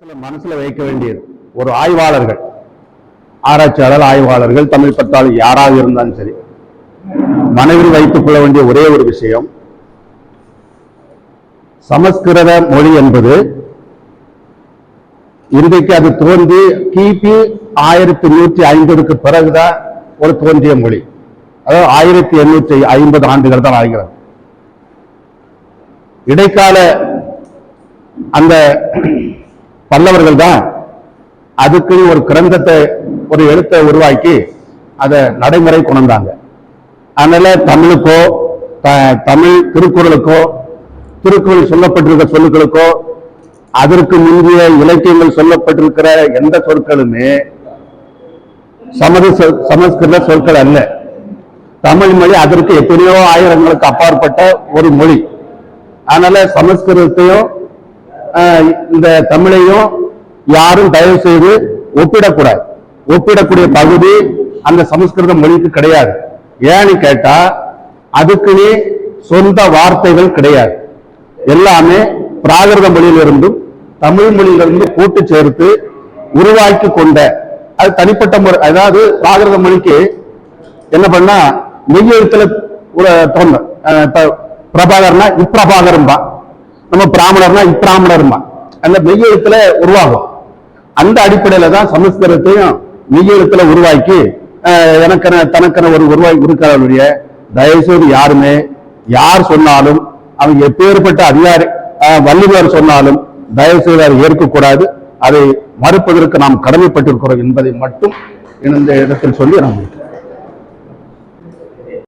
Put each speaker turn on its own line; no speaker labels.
மனசுல மனசுல வைக்க வேண்டியது. ஒரு ஆய்வாளர்கள் ஆராய்ச்சியாளர் ஆய்வாளர்கள் தமிழ் பற்றாளர் யாராக இருந்தாலும் சரி மனைவி வைத்துக் கொள்ள வேண்டிய ஒரே ஒரு விஷயம் சமஸ்கிருத மொழி என்பது இன்றைக்கு அது தோன்றி கிபி ஆயிரத்தி நூற்றி ஐம்பதுக்கு பிறகுதான் ஒரு தோன்றிய மொழி. அதாவது ஆயிரத்தி எண்ணூற்றி ஐம்பது ஆண்டுகள் தான் ஆகிறது. இடைக்கால அந்த பல்லவர்கள் தான் அதுக்கு ஒரு கிரந்தத்தை ஒரு எழுத்தை உருவாக்கி அதை நடைமுறை கொண்டாங்க அதனால தமிழுக்கோ த- தமிழ் திருக்குறளுக்கோ திருக்குறள் சொல்லப்பட்டிருக்க சொல்லுகளுக்கோ அதற்கு முந்தைய இலக்கியங்கள் சொல்லப்பட்டிருக்கிற எந்த சொற்களுமே சமது சொ- சமஸ்கிருத சொற்கள் அல்ல. தமிழ் மொழி அதற்கு எத்தனையோ ஆயிரங்களுக்கு அப்பாற்பட்ட ஒரு மொழி. அதனால சமஸ்கிருதத்தையும் இந்த தமிழையும் யாரும் தயவு செய்து ஒப்பிடக்கூடாது. ஒப்பிடக்கூடிய பகுதி அந்த சமஸ்கிருத மொழிக்கு கிடையாது. ஏன்னு கேட்டா அதுக்குன்னு சொந்த வார்த்தைகள் கிடையாது. எல்லாமே பிராகிருத மொழியிலிருந்தும் தமிழ் மொழியிலிருந்து கூட்டு சேர்த்து உருவாக்கி கொண்ட அது தனிப்பட்ட முறை அதாவது பிராகிருத மொழிக்கு என்ன பண்ணா மெய்யெழுத்துல ஒரு தோணும் அஹ் இப்ப நம்ம பிராமணர்னா இப்பிராமணர்மா அந்த மெய்யெழுத்துல உருவாகும். அந்த அடிப்படையில தான் சமஸ்கிருதத்தையும் மெய்யெழுத்துல உருவாக்கி எனக்கென தனக்கென ஒரு உருவாக்கி இருக்கிறவருடைய தயவுசெய்து யாருமே யார் சொன்னாலும் அவங்க எப்பேற்பட்ட அதிகாரி வள்ளுவர் சொன்னாலும் தயவு செய்து அதை ஏற்கக்கூடாது. அதை மறுப்பதற்கு நாம் கடமைப்பட்டிருக்கிறோம் என்பதை மட்டும் இந்த இடத்தில் சொல்லி நான் முடிக்கிறேன்.